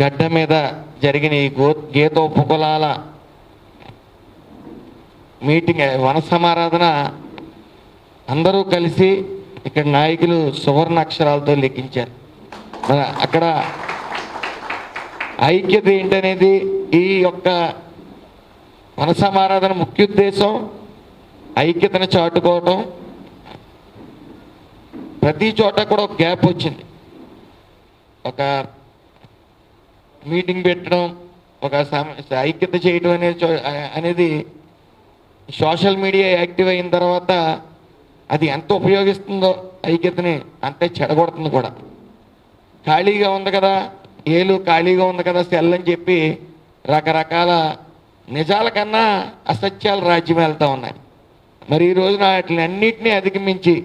గడ్డ మీద జరిగిన ఈ గో గీతోపకులాల మీటింగ్ వన సమారాధన అందరూ కలిసి ఇక్కడ నాయకులు సువర్ణ అక్షరాలతో లెక్కించారు అక్కడ ఐక్యత ఏంటనేది ఈ యొక్క వన సమారాధన ముఖ్య ఉద్దేశం ఐక్యతను చాటుకోవటం. ప్రతి చోట కూడా ఒక గ్యాప్ వచ్చింది. ఒక మీటింగ్ పెట్టడం ఒక ఐక్యత చేయడం అనేది చో- అనేది సోషల్ మీడియా యాక్టివ్ అయిన తర్వాత అది ఎంత ఉపయోగిస్తుందో ఐక్యతని అంతే చెడగొడుతుంది కూడా. ఖాళీగా ఉంది కదా ఏలు ఖాళీగా ఉంది కదా సెల్ అని చెప్పి రకరకాల నిజాల కన్నా అసత్యాలు రాజ్యం వెళ్తూ ఉన్నాయి. మరి ఈ రోజున వాటిని అన్నింటినీ అధిగమించి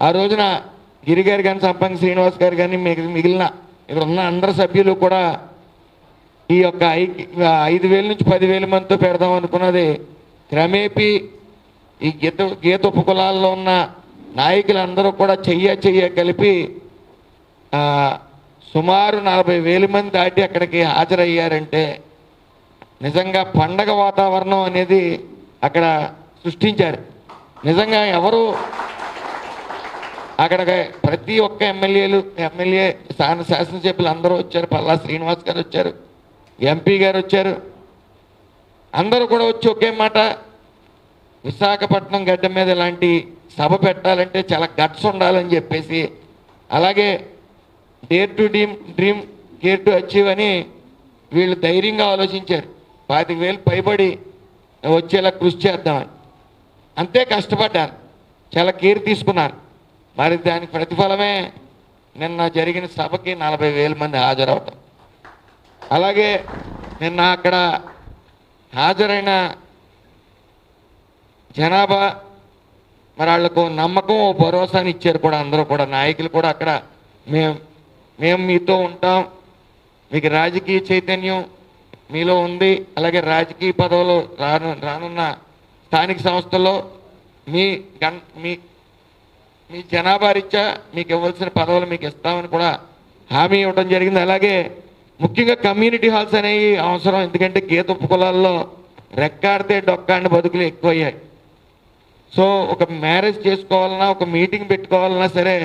ఆ రోజున గిరిగారు కానీ సంపంగి శ్రీనివాస్ గారు కానీ మిగిలిన ఇక్కడ ఉన్న అందరు సభ్యులు కూడా ఈ యొక్క ఐ- ఐదు వేల నుంచి పదివేల మందితో పెడదాం అనుకున్నది. క్రమేపీ ఈ గీత గీత ఉపకులాల్లో ఉన్న నాయకులందరూ కూడా చెయ్య చెయ్య కలిపి సుమారు నలభై వేల మంది దాటి అక్కడికి హాజరయ్యారంటే నిజంగా పండగ వాతావరణం అనేది అక్కడ సృష్టించారు. నిజంగా ఎవరు అక్కడ ప్రతి ఒక్క ఎమ్మెల్యేలు ఎమ్మెల్యే స్థాన శాసనసభ్యులు అందరూ వచ్చారు. పల్లా శ్రీనివాస్ గారు వచ్చారు. ఎంపీ గారు వచ్చారు. అందరూ కూడా వచ్చి ఒకే మాట విశాఖపట్నం గడ్డ మీద ఇలాంటి సభ పెట్టాలంటే చాలా గట్స్ ఉండాలని చెప్పేసి అలాగే dare to dream dream care to achieve అని వీళ్ళు ధైర్యంగా ఆలోచించారు. పాతిక వేలు పైబడి వచ్చేలా కృషి చేద్దామని. అంతే కష్టపడ్డారు. చాలా కేర్ తీసుకున్నారు. మరి దానికి ప్రతిఫలమే నిన్న జరిగిన సభకి నలభై వేల మంది హాజరవటం. అలాగే నిన్న అక్కడ హాజరైన జనాభా మరి వాళ్ళకు నమ్మకం భరోసాని ఇచ్చారు కూడా అందరూ కూడా. నాయకులు కూడా అక్కడ మేము మేము మీతో ఉంటాం. మీకు రాజకీయ చైతన్యం మీలో ఉంది. అలాగే రాజకీయ పదవులు రాను రానున్న స్థానిక సంస్థల్లో మీ గన్ మీ మీ జనాభా రీత్యా మీకు ఇవ్వాల్సిన పదవులు మీకు ఇస్తామని కూడా హామీ ఇవ్వడం జరిగింది. అలాగే ముఖ్యంగా కమ్యూనిటీ హాల్స్ అనేవి అవసరం. ఎందుకంటే గీత ఉపకులాల్లో రెక్కాడితే డొక్కాడిన బతుకులు ఎక్కువయ్యాయి. సో ఒక మ్యారేజ్ చేసుకోవాలన్నా ఒక మీటింగ్ పెట్టుకోవాలన్నా సరే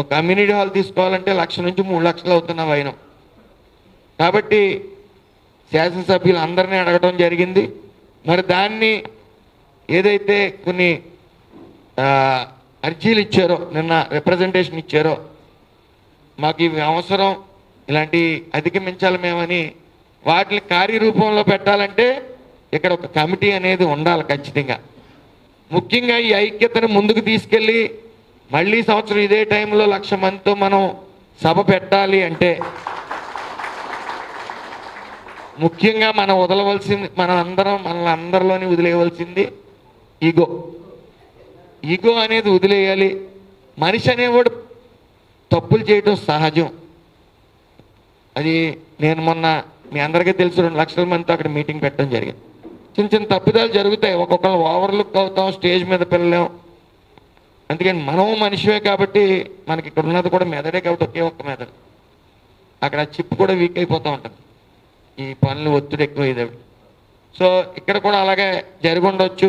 ఒక కమ్యూనిటీ హాల్ తీసుకోవాలంటే లక్ష నుంచి మూడు లక్షలు అవుతున్న వైనం. కాబట్టి శాసనసభ్యులు అందరినీ అడగడం జరిగింది. మరి దాన్ని ఏదైతే కొన్ని అర్జీలు ఇచ్చారో నిన్న రిప్రజెంటేషన్ ఇచ్చారో మాకు ఇవి అవసరం. ఇలాంటి అధిగమించాలి మేమని వాటిని కార్యరూపంలో పెట్టాలంటే ఇక్కడ ఒక కమిటీ అనేది ఉండాలి ఖచ్చితంగా. ముఖ్యంగా ఈ ఐక్యతను ముందుకు తీసుకెళ్ళి మళ్ళీ సంవత్సరం ఇదే టైంలో లక్ష మందితో మనం సభ పెట్టాలి అంటే ముఖ్యంగా మనం వదలవలసింది మనం అందరం మనల్ని అందరిలోని వదిలేయవలసింది ఈగో. ఈగో అనేది వదిలేయాలి. మనిషి అనేవాడు తప్పులు చేయటం సహజం. అది నేను మొన్న మీ అందరికీ తెలుసు రెండు లక్షల మందితో అక్కడ మీటింగ్ పెట్టడం జరిగింది. చిన్న చిన్న తప్పిదాలు జరుగుతాయి. ఒక్కొక్కరు ఓవర్లుక్ అవుతాం స్టేజ్ మీద పిల్లలేం. అందుకని మనం మనిషివే కాబట్టి మనకి ఇక్కడ ఉన్నది కూడా మెదడే కాబట్టి ఒకే ఒక్క మెదడు. అక్కడ చిప్ కూడా వీక్ అయిపోతూ ఉంటుంది. ఈ పనులు ఒత్తిడి ఎక్కువ ఇదేవి సో ఇక్కడ కూడా అలాగే జరిగి ఉండొచ్చు.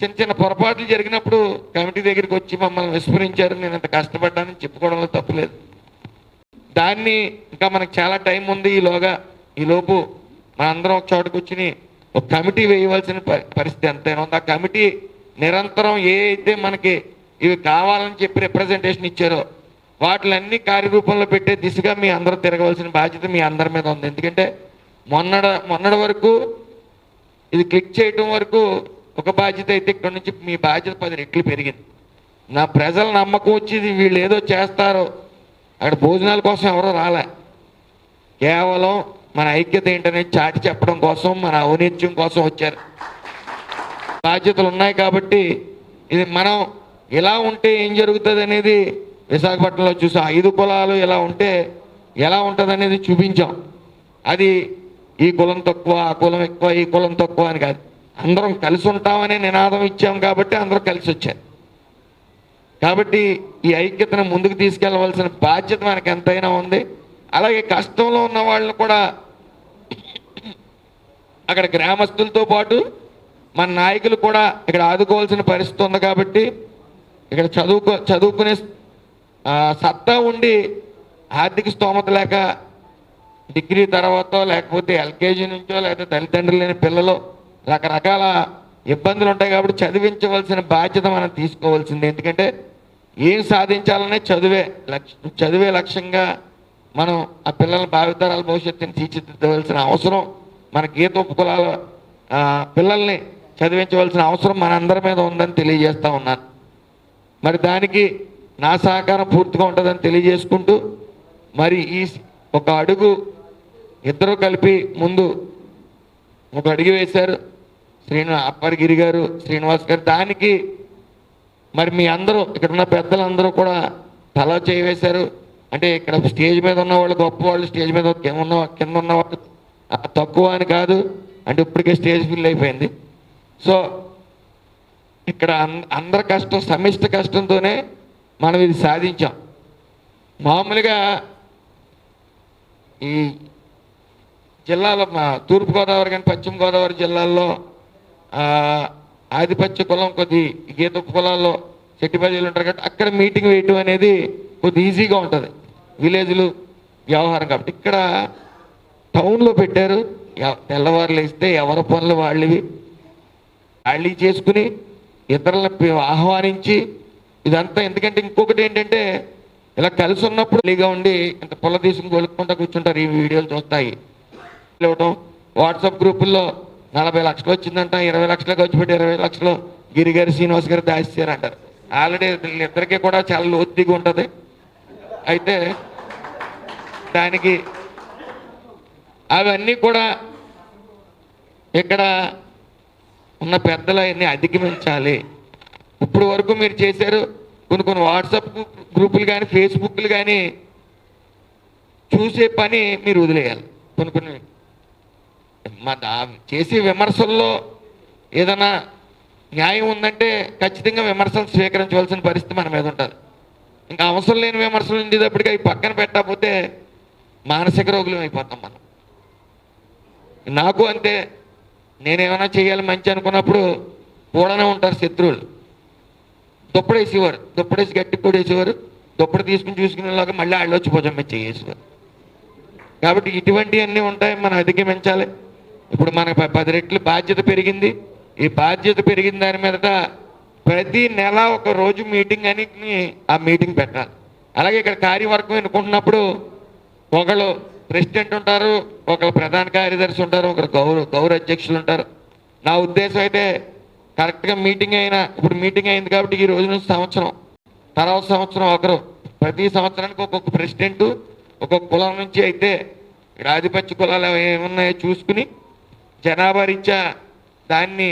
చిన్న చిన్న పొరపాట్లు జరిగినప్పుడు కమిటీ దగ్గరికి వచ్చి మమ్మల్ని విస్మరించారు. నేను అంత కష్టపడ్డానని చెప్పుకోవడంలో తప్పులేదు దాన్ని ఇంకా మనకు చాలా టైం ఉంది ఈలోగా ఈలోపు మనందరం ఒక చోట కూర్చుని ఒక కమిటీ వేయవలసిన పరిస్థితి ఎంతైనా ఉంది. ఆ కమిటీ నిరంతరం ఏ అయితే మనకి ఇవి కావాలని చెప్పి రిప్రజెంటేషన్ ఇచ్చారో వాటిలన్నీ కార్యరూపంలో పెట్టే దిశగా మీ అందరూ తిరగవలసిన బాధ్యత మీ అందరి మీద ఉంది. ఎందుకంటే మొన్నడ మొన్నటి వరకు ఇది క్లిక్ చేయటం వరకు ఒక బాధ్యత అయితే ఇక్కడ నుంచి మీ బాధ్యత పది రెట్లు పెరిగింది. నా ప్రజల నమ్మకం వచ్చేది వీళ్ళు ఏదో చేస్తారో అక్కడ భోజనాల కోసం ఎవరో రాలే. కేవలం మన ఐక్యత ఏంటనేది చాటి చెప్పడం కోసం మన ఔనిత్యం కోసం వచ్చారు. బాధ్యతలు ఉన్నాయి కాబట్టి ఇది మనం ఇలా ఉంటే ఏం జరుగుతుంది అనేది విశాఖపట్నంలో చూసాం. ఐదు కులాలు ఇలా ఉంటే ఎలా ఉంటుంది అనేది చూపించాం. అది ఈ కులం తక్కువ ఆ కులం ఎక్కువ ఈ కులం తక్కువ అని కాదు. అందరం కలిసి ఉంటామనే నినాదం ఇచ్చాం కాబట్టి అందరూ కలిసి వచ్చారు. కాబట్టి ఈ ఐక్యతను ముందుకు తీసుకెళ్ళవలసిన బాధ్యత మనకు ఎంతైనా ఉంది. అలాగే కష్టంలో ఉన్న వాళ్ళని కూడా అక్కడ గ్రామస్తులతో పాటు మన నాయకులు కూడా ఇక్కడ ఆదుకోవాల్సిన పరిస్థితి ఉంది కాబట్టి ఇక్కడ చదువుకో చదువుకునే సత్తా ఉండి ఆర్థిక స్తోమత లేక డిగ్రీ తర్వాత లేకపోతే ఎల్కేజీ నుంచో లేకపోతే తల్లిదండ్రులు లేని పిల్లలు రకరకాల ఇబ్బందులు ఉంటాయి కాబట్టి చదివించవలసిన బాధ్యత మనం తీసుకోవాల్సింది. ఎందుకంటే ఏం సాధించాలనే చదివే లక్ష చదివే లక్ష్యంగా మనం ఆ పిల్లల భావితరాల భవిష్యత్తుని తీర్చిదిద్దవలసిన అవసరం మన గీత ఉపకులాల పిల్లల్ని చదివించవలసిన అవసరం మనందరి మీద ఉందని తెలియజేస్తూ ఉన్నాను. మరి దానికి నా సహకారం పూర్తిగా ఉంటుందని తెలియజేసుకుంటూ మరి ఈ ఒక అడుగు ఇద్దరు కలిపి ముందు ఒక అడుగు వేశారు. శ్రీను అప్పరిగిరి గారు శ్రీనివాస్ గారు దానికి మరి మీ అందరూ ఇక్కడ ఉన్న పెద్దలందరూ కూడా తల చేయవేశారు. అంటే ఇక్కడ స్టేజ్ మీద ఉన్న వాళ్ళు గొప్ప వాళ్ళు స్టేజ్ మీద కింద ఉన్న కింద ఉన్న వాళ్ళు. తక్కువ అని కాదు. అంటే ఇప్పటికే స్టేజ్ ఫిల్ అయిపోయింది. సో ఇక్కడ అందరి కష్టం సమిష్టి కష్టంతోనే మనం ఇది సాధించాం. మామూలుగా ఈ జిల్లాలో మా తూర్పుగోదావరి కానీ పశ్చిమ గోదావరి జిల్లాల్లో ఆధిపత్య కులం కొద్ది గీత కులాల్లో చెట్టి ప్రజలు ఉంటారు కాబట్టి అక్కడ మీటింగ్ వేయటం అనేది కొద్ది ఈజీగా ఉంటుంది. విలేజ్లు వ్యవహారం కాబట్టి ఇక్కడ టౌన్లో పెట్టారు. ఎవ- తెల్లవారులు ఇస్తే ఎవరి పనులు వాళ్ళవి. వాళ్ళు చేసుకుని ఇతరులను ఆహ్వానించి ఇదంతా ఎందుకంటే ఇంకొకటి ఏంటంటే ఇలా కలిసి ఉన్నప్పుడు ఖాళీగా ఉండి ఇంత పొల తీసుకుని కొలుక్కుంటా కూర్చుంటారు. ఈ వీడియోలు చూస్తాయి. ఇవ్వటం వాట్సాప్ గ్రూపుల్లో నలభై లక్షలు వచ్చిందంట ఇరవై లక్షలు ఖర్చు పెట్టి ఇరవై లక్షలు గిరిగారి శ్రీనివాస్ గారు దాచేశారు అంటారు ఆల్రెడీ ఇద్దరికి కూడా చాలా లోతుగా ఉంటుంది. అయితే దానికి అవన్నీ కూడా ఇక్కడ ఉన్న పెద్దలు అవన్నీ అధిగమించాలి. ఇప్పుడు వరకు మీరు చేశారు కొన్ని కొన్ని వాట్సాప్ గ్రూపులు కానీ ఫేస్బుక్లు కానీ చూసే పని మీరు వదిలేయాలి. కొన్ని కొన్ని మా దా- చేసే విమర్శల్లో ఏదైనా న్యాయం ఉందంటే ఖచ్చితంగా విమర్శలు స్వీకరించవలసిన పరిస్థితి మన మీద ఉంటుంది. ఇంకా అవసరం లేని విమర్శలు ఉండేటప్పటికీ అవి పక్కన పెట్టకపోతే మానసిక రోగులం అయిపోతాం మనం. నాకు అంతే. నేనేమైనా చేయాలి మంచి అనుకున్నప్పుడు కూడానే ఉంటారు శత్రువులు. దుప్పడేసేవారు. దుప్పడేసి గట్టి కొడేసేవారు దుప్పటి తీసుకుని చూసుకునేలాగా మళ్ళీ వాళ్ళు వచ్చి భుజం మీద చేసేవారు కాబట్టి ఇటువంటివన్నీ ఉంటాయి. మనం అధిగమించాలి. ఇప్పుడు మనకు పది రెట్లు బాధ్యత పెరిగింది. ఈ బాధ్యత పెరిగిన దాని మీదట ప్రతి నెల ఒక రోజు మీటింగ్ అని ఆ మీటింగ్ పెట్టాలి. అలాగే ఇక్కడ కార్యవర్గం ఎన్నుకుంటున్నప్పుడు ఒకళ్ళు ప్రెసిడెంట్ ఉంటారు ఒకళ్ళు ప్రధాన కార్యదర్శి ఉంటారు ఒకరు గౌరవ గౌరవ అధ్యక్షులు ఉంటారు. నా ఉద్దేశం అయితే కరెక్ట్గా మీటింగ్ అయినా ఇప్పుడు మీటింగ్ అయింది కాబట్టి ఈ రోజు నుంచి సంవత్సరం తర్వాత సంవత్సరం ఒకరు ప్రతి సంవత్సరానికి ఒక్కొక్క ప్రెసిడెంట్ ఒక్కొక్క కులం నుంచి అయితే ఇక్కడ ఆధిపత్య కులాలు ఏమున్నాయో చూసుకుని జనాభా రీత్యా దాన్ని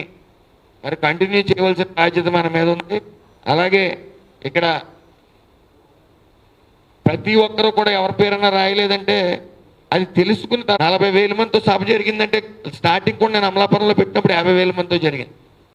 మరి కంటిన్యూ చేయవలసిన బాధ్యత మన మీద ఉంది. అలాగే ఇక్కడ ప్రతి ఒక్కరూ కూడా ఎవరి పేరైనా రాయలేదంటే అది తెలుసుకుని నలభై వేల మందితో సభ జరిగిందంటే స్టార్టింగ్ కూడా నేను అమలాపురంలో పెట్టినప్పుడు యాభై వేల మందితో జరిగింది.